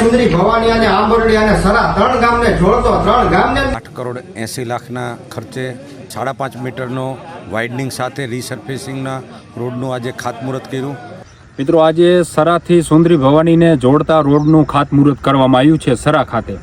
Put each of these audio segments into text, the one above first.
સુંદરી ભવાની અને આંબરડી અને સરા ત્રણ ગામને જોડતો ત્રણ ગામને આઠ કરોડ એંસી લાખના ખર્ચે સાડા પાંચ મીટરનો વાઇડનિંગ સાથે રીસર્ફેસિંગના રોડનું આજે ખાતમુહૂર્ત કર્યું. મિત્રો આજે સરાથી સુંદરી ભવાનીને જોડતા રોડનું ખાતમુહૂર્ત કરવામાં આવ્યું છે સરા ખાતે.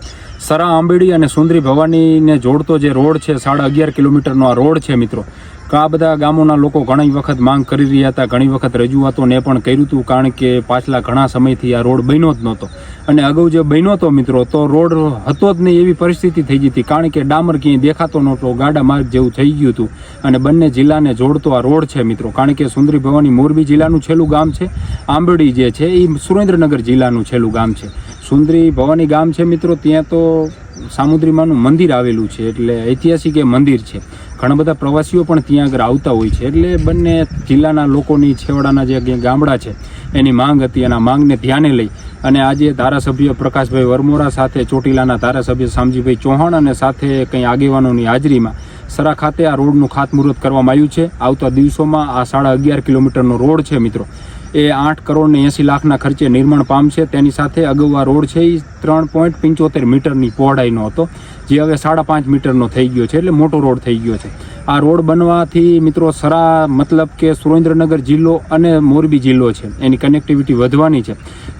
સરા આંબેડી અને સુંદરી ભવાનીને જોડતો જે રોડ છે સાડા અગિયાર કિલોમીટરનો આ રોડ છે મિત્રો. આ બધા ગામોના લોકો ઘણી વખત માંગ કરી રહ્યા હતા, ઘણી વખત રજૂઆતોને પણ કર્યું હતું, કારણ કે પાછલા ઘણા સમયથી આ રોડ બન્યો જ નહોતો. અને અગાઉ જે બન્યો હતો મિત્રો, તો રોડ હતો જ નહીં એવી પરિસ્થિતિ થઈ ગઈ હતી, કારણ કે ડામર ક્યાંય દેખાતો નહોતો, ગાડા માર્ગ જેવું થઈ ગયું હતું. અને બંને જિલ્લાને જોડતો આ રોડ છે મિત્રો, કારણ કે સુંદરી ભવાની મોરબી જિલ્લાનું છેલ્લું ગામ છે આંબડી જે છે એ સુરેન્દ્રનગર જિલ્લાનું છેલ્લું ગામ છે. સુંદરી ભવાની ગામ છે મિત્રો, ત્યાં તો સામુદ્રીમાનું મંદિર આવેલું છે, એટલે ઐતિહાસિક એ મંદિર છે. ઘણા બધા પ્રવાસીઓ પણ ત્યાં આગળ આવતા હોય છે, એટલે બંને જિલ્લાના લોકોની છેવાડાના જે ગામડા છે, એની માંગ હતી, એના માંગને ધ્યાને લઈ. અને આજે ધારાસભ્ય પ્રકાશભાઈ વરમોરા સાથે, ચોટીલાના ધારાસભ્ય શામજીભાઈ ચૌહાણ અને સાથે કંઈ આગેવાનોની હાજરીમાં સરા ખાતે આ રોડનું ખાતમુહૂર્ત કરવામાં આવ્યું છે. આવતા દિવસોમાં આ સાડા અગિયાર કિલોમીટરનો રોડ છે, મિત્રો. એ આઠ કરોડ ને એંસી લાખના ખર્ચે નિર્માણ પામશે તેની સાથે અગાઉ રોડ છે એ ત્રણ પોઈન્ટ પંચોતેર મીટરની પહોળાઈનો હતો, જે હવે સાડા પાંચ મીટરનો થઈ ગયો છે, એટલે મોટો રોડ થઈ ગયો છે. આ રોડ બનવાથી મિત્રો સરા મતલબ કે સુરેન્દ્રનગર જિલ્લો અને મોરબી જિલ્લો છે. એની કનેક્ટિવિટી વધવાની છે.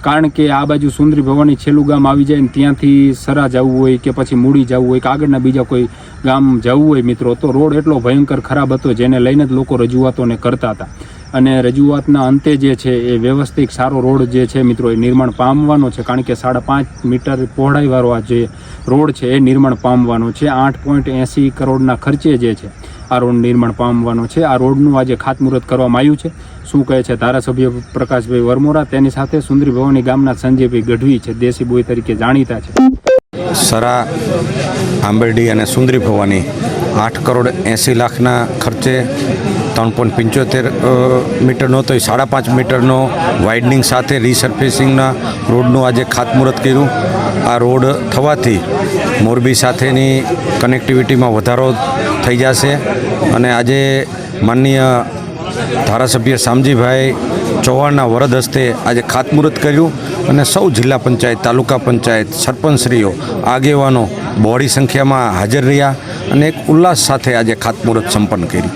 કારણ કે આ બાજુ સુંદરી ભવાની છેલ્લું ગામ આવી જાય ને ત્યાંથી સરા જવું હોય કે પછી મૂડી જવું હોય કે આગળના બીજા કોઈ ગામ જવું હોય મિત્રો, તો રોડ એટલો ભયંકર ખરાબ હતો જેને લઈને જ લોકો રજૂઆતોને કરતા હતા. અને રજૂઆતના અંતે જે છે એ વ્યવસ્થિત સારો રોડ જે છે મિત્રો એ નિર્માણ પામવાનો છે. કારણ કે સાડા પાંચ મીટર પહોળાઈવાળો આ જે રોડ છે એ નિર્માણ પામવાનો છે. આઠ પોઈન્ટ એંસી કરોડના ખર્ચે જે છે આ રોડ નિર્માણ પામવાનો છે. આ રોડનું આજે ખાતમુહૂર્ત કરવામાં આવ્યું છે. શું કહે છે ધારાસભ્ય પ્રકાશભાઈ વરમોરા? તેની સાથે સુંદરી ભવાની ગામના સંજયભાઈ ગઢવી છે. દેશી બોય તરીકે જાણીતા છે. સરા, આંબરડી અને સુંદરી ભવાની આઠ કરોડ એંસી લાખના ખર્ચે ત્રણ પોઈન્ટ પંચોતેર મીટરનો તો સાડા પાંચ મીટરનો વાઇડનિંગ સાથે રીસર્ફેસિંગના રોડનું આજે ખાતમુહૂર્ત કર્યું. આ રોડ થવાથી મોરબી સાથેની કનેક્ટિવિટીમાં વધારો થઈ જશે અને આજે માનનીય ધારાસભ્ય શામજીભાઈ ચૌહાણના વરદ હસ્તે આજે ખાતમુહૂર્ત કર્યું. અને સૌ જિલ્લા પંચાયત, તાલુકા પંચાયત, સરપંચશ્રીઓ આગેવાનો બહોળી સંખ્યામાં હાજર રહ્યા અને એક ઉલ્લાસ સાથે આજે ખાતમુહૂર્ત સંપન્ન કરી.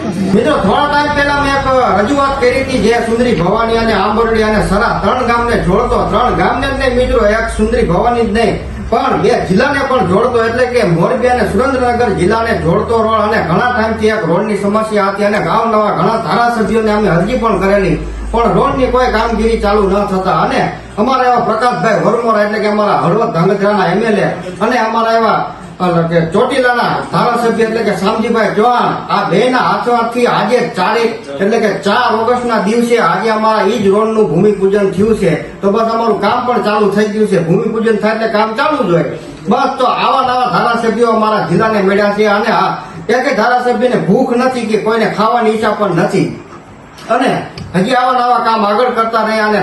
ભવાની અને આંબરડી અને સરા ત્રણ ગામને જોડતો, ત્રણ ગામને જ મિત્રો, એક સુંદરી ભવાની જ નહીં. પણ બે જિલ્લાને પણ જોડતો એટલે કે મોરબી અને સુરેન્દ્રનગર જિલ્લાને જોડતો રોડ અને ઘણા ટાઈમથી એક રોડની સમસ્યા હતી અને ગામ નવા ઘણા ધારાસભ્યોને અમે અરજી પણ કરેલી. પણ રોડની કોઈ કામગીરી ચાલુ ન થતા અને અમારા એવા પ્રકાશભાઈ વરમોરા એટલે કે અમારા હળવદ ધાંગધ્રાના એમએલએ અને અમારા એવા કે ચોટીલાના ધારાસભ્ય એટલે કે શામજીભાઈ ચૌહાણ, આ બે ના હાથોહાથથી આજે ચારે એટલે કે ચાર ઓગસ્ટ ના દિવસે આજે અમારા ઈજ જ રોડનું ભૂમિપૂજન થયું છે. તો બસ અમારું કામ પણ ચાલુ થઈ ગયું છે. ભૂમિપૂજન થાય એટલે કામ ચાલુ જ હોય. બસ તો આવા નવા ધારાસભ્યો અમારા જિલ્લાને મળ્યા છે અને હા એક ધારાસભ્યને ભૂખ નથી કે કોઈને ખાવાની ઈચ્છા પણ નથી. અને હજી આવા નવા કામ આગળ કરતા રહ્યા અને